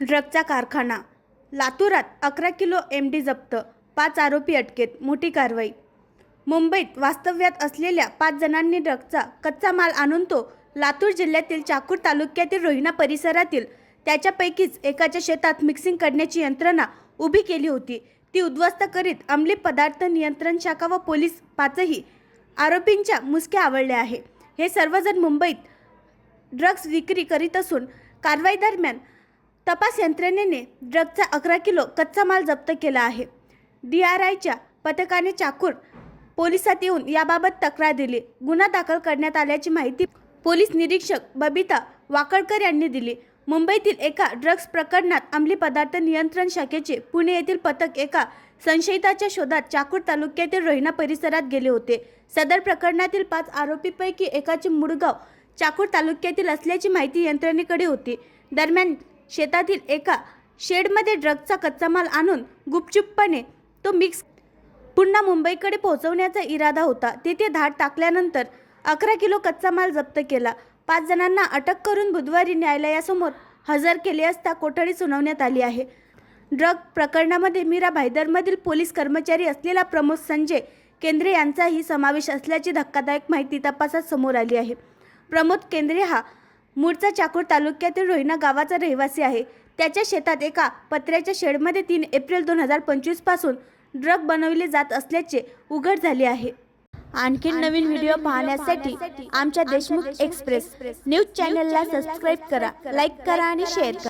ड्रगचा कारखाना. लातूरात अकरा किलो एम डी जप्त. पाच आरोपी अटकेत. मोठी कारवाई. मुंबईत वास्तव्यात असलेल्या पाच जणांनी ड्रगचा कच्चा माल आणून तो लातूर जिल्ह्यातील चाकूर तालुक्यातील रोहिणा परिसरातील त्याच्यापैकीच एकाच्या शेतात मिक्सिंग करण्याची यंत्रणा उभी केली होती. ती उद्ध्वस्त करीत अंमली पदार्थ नियंत्रण शाखा व पोलीस पाचही आरोपींच्या मुसक्या आवडल्या आहे. हे सर्वजण मुंबईत ड्रग्ज विक्री करीत असून कारवाई दरम्यान तपास यंत्रणेने ड्रगचा अकरा किलो कच्चा माल जप्त केला आहे. डी आर आयच्या पथकाने चाकूर पोलिसात येऊन याबाबत तक्रार दिली. गुन्हा दाखल करण्यात आल्याची माहिती पोलीस निरीक्षक बबिता वाकडकर यांनी दिली. मुंबईतील एका ड्रग्ज प्रकरणात अंमली पदार्थ नियंत्रण शाखेचे पुणे येथील पथक एका संशयिताच्या शोधात चाकूर तालुक्यातील रोहिणा परिसरात गेले होते. सदर प्रकरणातील पाच आरोपीपैकी एकाचे मुडगाव चाकूर तालुक्यातील असल्याची माहिती यंत्रणेकडे होती. दरम्यान शेतातील एका शेडमध्ये ड्रगचा कच्चा माल आणून गुपचुपपणे तो मिक्स पुन्हा मुंबईकडे पोहोचवण्याचा इरादा होता. तेथे धाड टाकल्यानंतर अकरा किलो कच्चा माल जप्त केला. पाच जणांना अटक करून बुधवारी न्यायालयासमोर हजर केले असता कोठडी सुनावण्यात आली आहे. ड्रग प्रकरणामध्ये मीरा भाईदरमधील पोलीस कर्मचारी असलेला प्रमोद संजय केंद्रे यांचाही समावेश असल्याची धक्कादायक माहिती तपासात समोर आली आहे. प्रमोद केंद्रे हा मूळचा चाकूर तालुक्यातील रोहिणा गावाचा रहिवासी आहे. त्याच्या शेतात एका पत्र्याच्या शेडमध्ये तीन एप्रिल दोन हजार पंचवीसपासून ड्रग बनवले जात असल्याचे उघड झाले आहे. आणखीन नवीन व्हिडिओ पाहण्यासाठी आमच्या देशमुख एक्सप्रेस न्यूज चॅनलला सबस्क्राईब करा लाईक करा आणि शेअर करा.